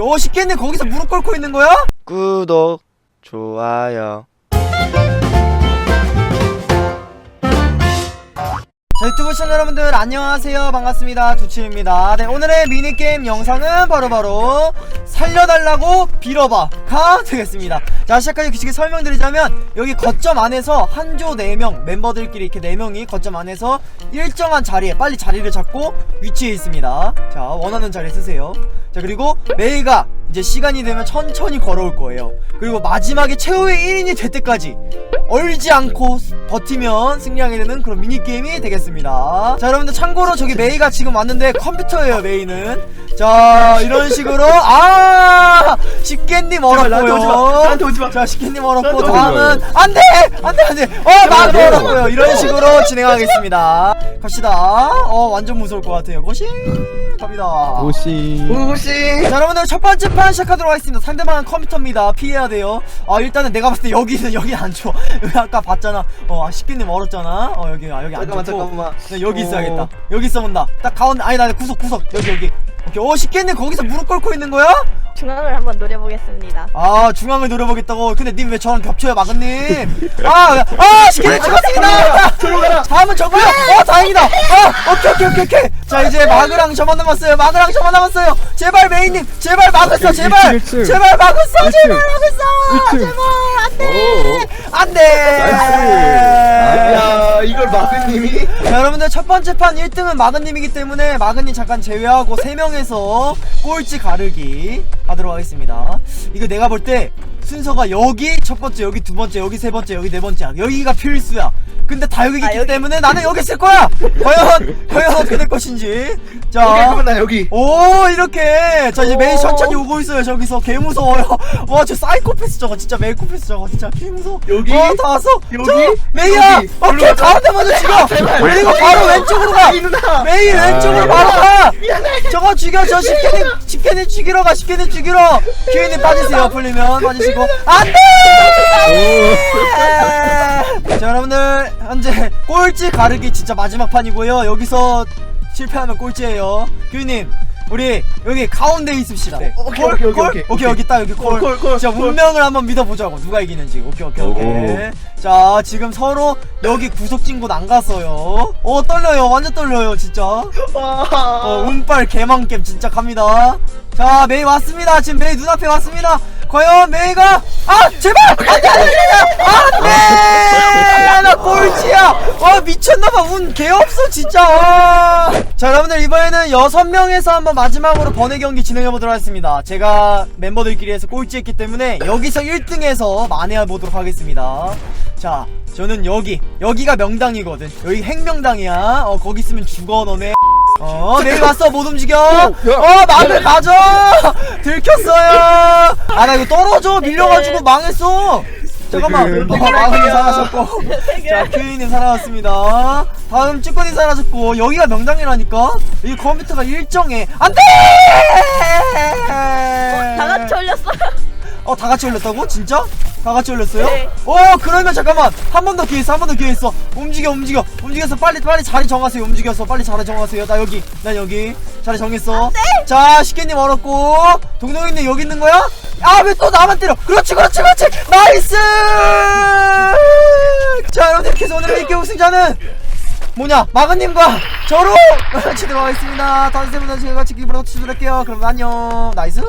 어 쉽겠네 거기서 무릎 꿇고 있는 거야? 구독, 좋아요. 자 유튜브 시청자 여러분들 안녕하세요. 반갑습니다. 두치입니다. 네 오늘의 미니게임 영상은 바로 바로 살려달라고 빌어봐 가 되겠습니다. 자 시작하기 규칙을 설명드리자면 여기 거점 안에서 한 조 4명 멤버들끼리 이렇게 4명이 거점 안에서 일정한 자리에 빨리 자리를 잡고 위치해 있습니다. 자 원하는 자리에 쓰세요. 자 그리고 메이가 이제 시간이 되면 천천히 걸어올 거예요. 그리고 마지막에 최후의 1인이 될 때까지 얼지 않고 버티면 승리하게 되는 그런 미니게임이 되겠습니다. 자 여러분들 참고로 저기 메이가 지금 왔는데 컴퓨터예요 메이는. 자 이런 식으로 아! 식객님 나한테. 얼었고요. 나한테 오지 마. 자 식객님 얼었고 나한테 오지 다음은 안돼! 안돼 안돼! 안 돼. 얼었고요. 이런 식으로 진행하겠습니다. 갑시다. 어 완전 무서울 것 같아요. 고시 갑니다. 오씨. 오씨 자 여러분들 첫 번째 판 시작하도록 하겠습니다. 상대방은 컴퓨터입니다. 피해야 돼요. 아 일단은 내가 봤을 때 여기는 여기 안 좋아 아까 봤잖아. 어 식기님 얼었잖아. 어 여기 아 여기 안 잠깐만 좋고. 잠깐만. 네, 여기 어. 있어야겠다. 여기 있어 본다. 딱 가운데 아니 나 구석 구석. 여기 여기. 오케이. 어 식기님 거기서 무릎 꿇고 있는 거야? 중앙을 한번 노려보겠습니다. 아 중앙을 노려보겠다고. 근데 님 왜 저랑 겹쳐요 마근님? 아 아 식기님 죽었습니다! 들어가라. 다음은 저거요 어 다행이다! 어 오케이 오케이 오케이 오케이. 자 이제 마그랑 저만 남았어요. 마그랑 저만 남았어요. 제발 메인님. 제발 막았어 제발. 일층, 일층. 제발 막았어 제발 일층. 막았어. 일층. 제발 안 돼 야 이걸 마그님이? 자, 여러분들 첫 번째 판 1등은 마근님이기 때문에 마근님 잠깐 제외하고 3명에서 꼴찌 가르기 하도록 하겠습니다. 이거 내가 볼 때 순서가 여기 첫 번째 여기 두 번째 여기 세 번째 여기 네 번째야 여기가 필수야. 근데 다 여기 있기 아, 여기? 때문에 나는 여기 있을 거야. 과연 과연 어떻게 될 것인지. 자. 그러면 나 여기. 오 이렇게. 자 이제 메이 오. 천천히 오고 있어요 저기서. 개 무서워요. 와 저 사이코패스 저거 진짜 메이코패스 저거 진짜. 개 무서워. 여기? 어다 왔어. 여기? 저 메이야. 여기? 오케이. 가운데 먼저 제발. 그리고 바로 왼쪽으로 가. 메이 왼쪽으로 바로 가. 저거 죽여 저 십캔님 십캔님 죽이러 가 십캔님 죽이러. 기회님 빠지세요. 풀리면 빠지시고. 안돼! 자 여러분들 현재 꼴찌 가르기 진짜 마지막 판이고요. 여기서 실패하면 꼴찌예요. 규님 우리 여기 가운데 있읍시다. 네. 오케이, 콜, 오케이, 오케이, 콜? 오케이. 오케이 여기 딱 여기 콜, 콜, 콜, 자 콜. 운명을 한번 믿어보자고 누가 이기는지. 오케이 오케이 오케이. 자 지금 서로 여기 구석진 곳 안 갔어요. 어 떨려요. 완전 떨려요 진짜. 어와 운빨 개망겜 진짜 갑니다. 자 메이 왔습니다. 지금 메이 눈앞에 왔습니다 과연 메이가? 아 제발! 안돼 안돼 안돼! 나 꼴찌야! 와 미쳤나봐. 운 개없어 진짜. 와. 자 여러분들 이번에는 여섯 명에서 한번 마지막으로 번외 경기 진행해보도록 하겠습니다. 제가 멤버들끼리 해서 꼴찌했기 때문에 여기서 1등해서 만회해 보도록 하겠습니다. 자 저는 여기 여기가 명당이거든. 여기 핵명당이야. 어 거기 있으면 죽어 너네 어, 내일 왔어, 못 움직여. 어, 막을 가져. 들켰어요. 아, 나 이거 떨어져. 밀려가지고 망했어. 잠깐만. 그- 어, 마흔이 사라졌고. 자, 큐이님 살아났습니다. 다음 쭈꾸님 사라졌고. 여기가 명당이라니까? 이 컴퓨터가 일정해. 안 돼! 다 같이 올렸어요. 어, 다 같이 올렸다고? 진짜? 다 같이 올렸어요? 네. 어, 그러면 잠깐만. 한 번 더 기회 있어, 한 번 더 기회 있어. 움직여, 움직여. 움직여서 빨리, 빨리 자리 정하세요. 움직여서 빨리 자리 정하세요. 나 여기, 난 여기. 자리 정했어. 자, 식객님 얼었고. 동동이님 여기 있는 거야? 아, 왜 또 나만 때려? 그렇지, 그렇지, 그렇지. 나이스! 자, 여러분들, 이렇게 해서 오늘 이렇게 우승자는 뭐냐 마그님과 저로 같이 들어가겠습니다 다음 세분은 제가 같이 기분으로 치도록 할게요 그럼 안녕 나이스